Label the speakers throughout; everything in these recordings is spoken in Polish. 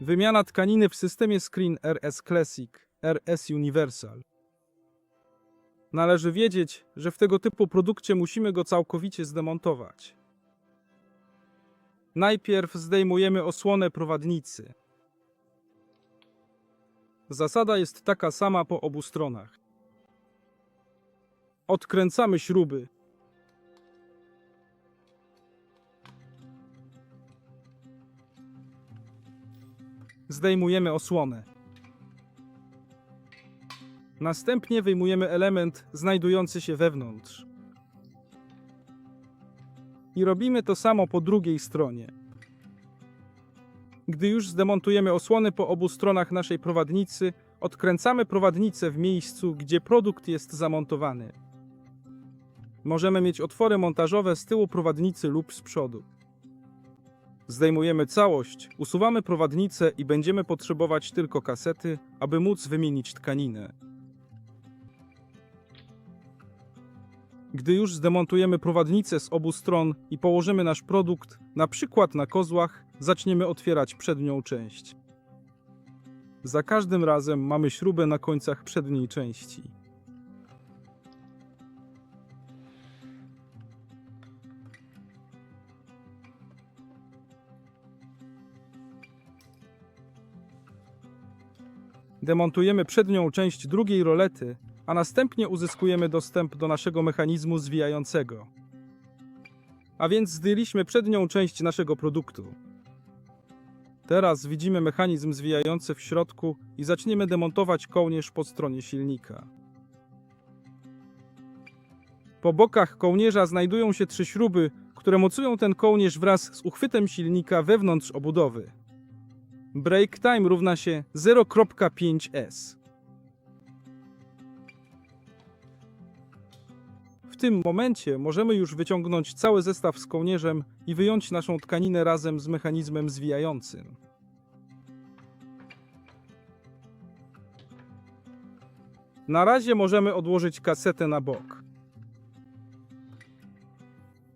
Speaker 1: Wymiana tkaniny w systemie Screen RS Classic, RS Universal. Należy wiedzieć, że w tego typu produkcie musimy go całkowicie zdemontować. Najpierw zdejmujemy osłonę prowadnicy. Zasada jest taka sama po obu stronach. Odkręcamy śruby. Zdejmujemy osłonę. Następnie wyjmujemy element znajdujący się wewnątrz. I robimy to samo po drugiej stronie. Gdy już zdemontujemy osłony po obu stronach naszej prowadnicy, odkręcamy prowadnicę w miejscu, gdzie produkt jest zamontowany. Możemy mieć otwory montażowe z tyłu prowadnicy lub z przodu. Zdejmujemy całość, usuwamy prowadnicę i będziemy potrzebować tylko kasety, aby móc wymienić tkaninę. Gdy już zdemontujemy prowadnicę z obu stron i położymy nasz produkt, na przykład na kozłach, zaczniemy otwierać przednią część. Za każdym razem mamy śrubę na końcach przedniej części. Demontujemy przednią część drugiej rolety, a następnie uzyskujemy dostęp do naszego mechanizmu zwijającego. A więc zdjęliśmy przednią część naszego produktu. Teraz widzimy mechanizm zwijający w środku i zaczniemy demontować kołnierz po stronie silnika. Po bokach kołnierza znajdują się trzy śruby, które mocują ten kołnierz wraz z uchwytem silnika wewnątrz obudowy. Break time równa się 0.5s. W tym momencie możemy już wyciągnąć cały zestaw z kołnierzem i wyjąć naszą tkaninę razem z mechanizmem zwijającym. Na razie możemy odłożyć kasetę na bok.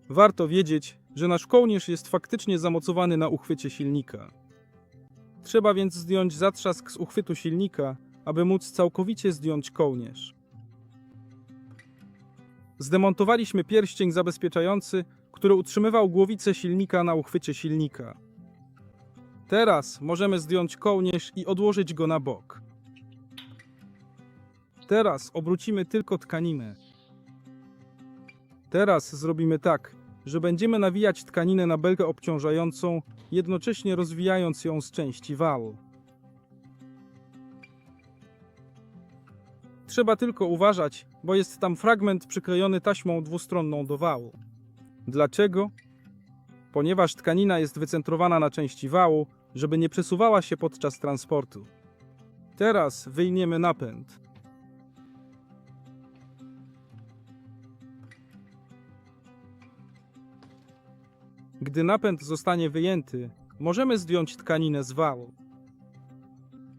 Speaker 1: Warto wiedzieć, że nasz kołnierz jest faktycznie zamocowany na uchwycie silnika. Trzeba więc zdjąć zatrzask z uchwytu silnika, aby móc całkowicie zdjąć kołnierz. Zdemontowaliśmy pierścień zabezpieczający, który utrzymywał głowicę silnika na uchwycie silnika. Teraz możemy zdjąć kołnierz i odłożyć go na bok. Teraz obrócimy tylko tkaninę. Teraz zrobimy tak, że będziemy nawijać tkaninę na belkę obciążającą, jednocześnie rozwijając ją z części wału. Trzeba tylko uważać, bo jest tam fragment przyklejony taśmą dwustronną do wału. Dlaczego? Ponieważ tkanina jest wycentrowana na części wału, żeby nie przesuwała się podczas transportu. Teraz wyjmiemy napęd. Gdy napęd zostanie wyjęty, możemy zdjąć tkaninę z wału.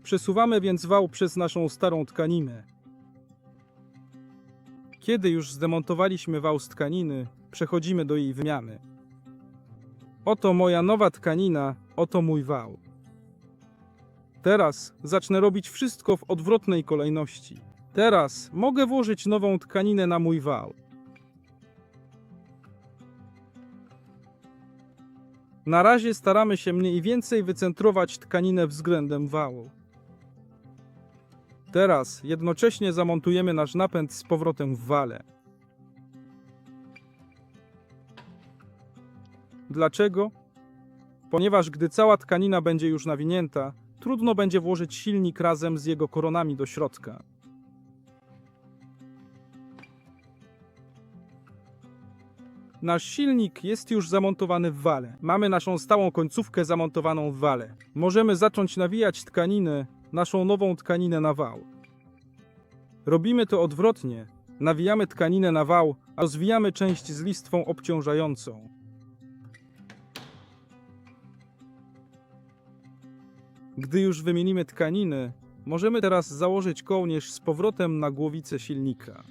Speaker 1: Przesuwamy więc wał przez naszą starą tkaninę. Kiedy już zdemontowaliśmy wał z tkaniny, przechodzimy do jej wymiany. Oto moja nowa tkanina, oto mój wał. Teraz zacznę robić wszystko w odwrotnej kolejności. Teraz mogę włożyć nową tkaninę na mój wał. Na razie staramy się mniej więcej wycentrować tkaninę względem wału. Teraz jednocześnie zamontujemy nasz napęd z powrotem w wale. Dlaczego? Ponieważ gdy cała tkanina będzie już nawinięta, trudno będzie włożyć silnik razem z jego koronami do środka. Nasz silnik jest już zamontowany w wale. Mamy naszą stałą końcówkę zamontowaną w wale. Możemy zacząć nawijać tkaninę, naszą nową tkaninę na wał. Robimy to odwrotnie. Nawijamy tkaninę na wał, a rozwijamy część z listwą obciążającą. Gdy już wymienimy tkaniny, możemy teraz założyć kołnierz z powrotem na głowicę silnika.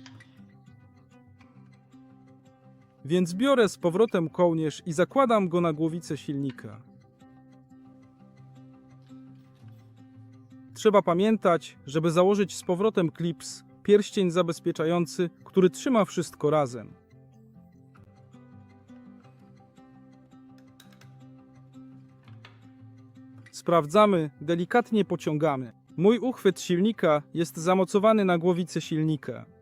Speaker 1: Więc biorę z powrotem kołnierz i zakładam go na głowicę silnika. Trzeba pamiętać, żeby założyć z powrotem klips, pierścień zabezpieczający, który trzyma wszystko razem. Sprawdzamy, delikatnie pociągamy. Mój uchwyt silnika jest zamocowany na głowicę silnika.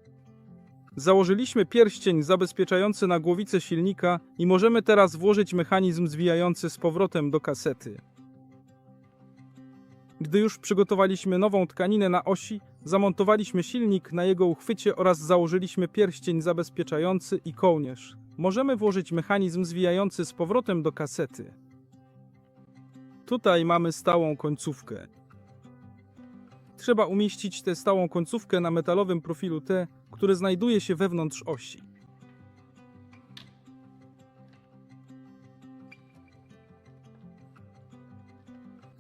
Speaker 1: Założyliśmy pierścień zabezpieczający na głowicę silnika i możemy teraz włożyć mechanizm zwijający z powrotem do kasety. Gdy już przygotowaliśmy nową tkaninę na osi, zamontowaliśmy silnik na jego uchwycie oraz założyliśmy pierścień zabezpieczający i kołnierz. Możemy włożyć mechanizm zwijający z powrotem do kasety. Tutaj mamy stałą końcówkę. Trzeba umieścić tę stałą końcówkę na metalowym profilu T, który znajduje się wewnątrz osi.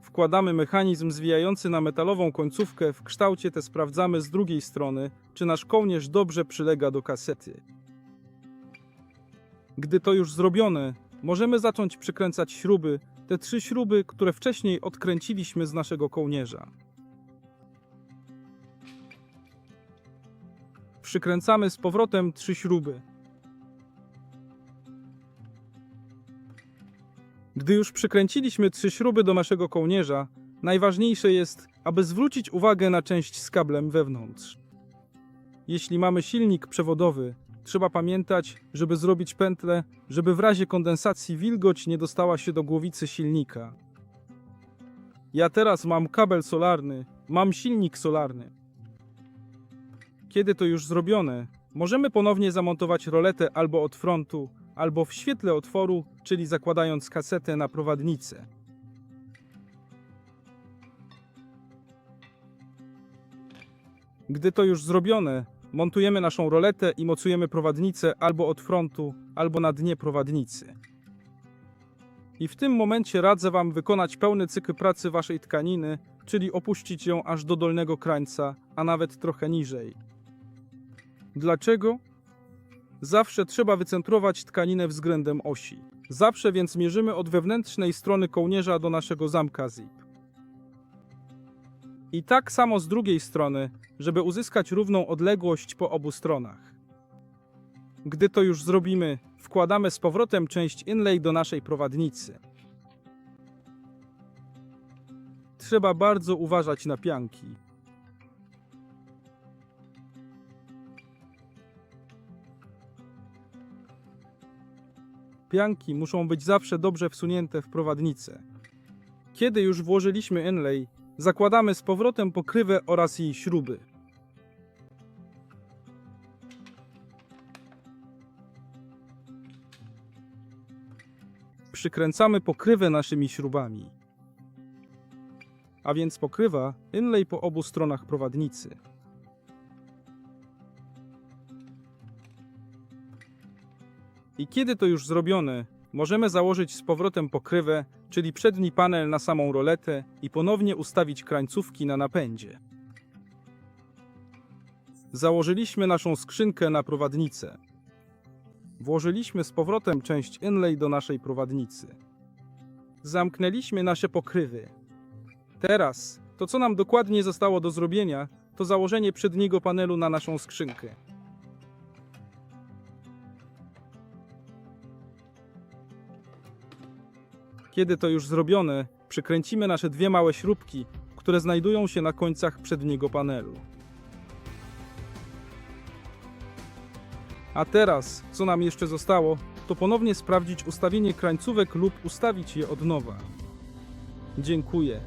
Speaker 1: Wkładamy mechanizm zwijający na metalową końcówkę, w kształcie te sprawdzamy z drugiej strony, czy nasz kołnierz dobrze przylega do kasety. Gdy to już zrobione, możemy zacząć przykręcać śruby, te trzy śruby, które wcześniej odkręciliśmy z naszego kołnierza. Przykręcamy z powrotem trzy śruby. Gdy już przykręciliśmy trzy śruby do naszego kołnierza, najważniejsze jest, aby zwrócić uwagę na część z kablem wewnątrz. Jeśli mamy silnik przewodowy, trzeba pamiętać, żeby zrobić pętlę, żeby w razie kondensacji wilgoć nie dostała się do głowicy silnika. Ja teraz mam kabel solarny, mam silnik solarny. Kiedy to już zrobione, możemy ponownie zamontować roletę albo od frontu, albo w świetle otworu, czyli zakładając kasetę na prowadnicę. Gdy to już zrobione, montujemy naszą roletę i mocujemy prowadnicę albo od frontu, albo na dnie prowadnicy. I w tym momencie radzę Wam wykonać pełny cykl pracy Waszej tkaniny, czyli opuścić ją aż do dolnego krańca, a nawet trochę niżej. Dlaczego? Zawsze trzeba wycentrować tkaninę względem osi. Zawsze więc mierzymy od wewnętrznej strony kołnierza do naszego zamka zip. I tak samo z drugiej strony, żeby uzyskać równą odległość po obu stronach. Gdy to już zrobimy, wkładamy z powrotem część inlay do naszej prowadnicy. Trzeba bardzo uważać na pianki. Pianki muszą być zawsze dobrze wsunięte w prowadnicę. Kiedy już włożyliśmy inlay, zakładamy z powrotem pokrywę oraz jej śruby. Przykręcamy pokrywę naszymi śrubami. A więc pokrywa inlay po obu stronach prowadnicy. I kiedy to już zrobione, możemy założyć z powrotem pokrywę, czyli przedni panel na samą roletę i ponownie ustawić krańcówki na napędzie. Założyliśmy naszą skrzynkę na prowadnicę. Włożyliśmy z powrotem część inlay do naszej prowadnicy. Zamknęliśmy nasze pokrywy. Teraz to, co nam dokładnie zostało do zrobienia, to założenie przedniego panelu na naszą skrzynkę. Kiedy to już zrobione, przykręcimy nasze dwie małe śrubki, które znajdują się na końcach przedniego panelu. A teraz, co nam jeszcze zostało, to ponownie sprawdzić ustawienie krańcówek lub ustawić je od nowa. Dziękuję.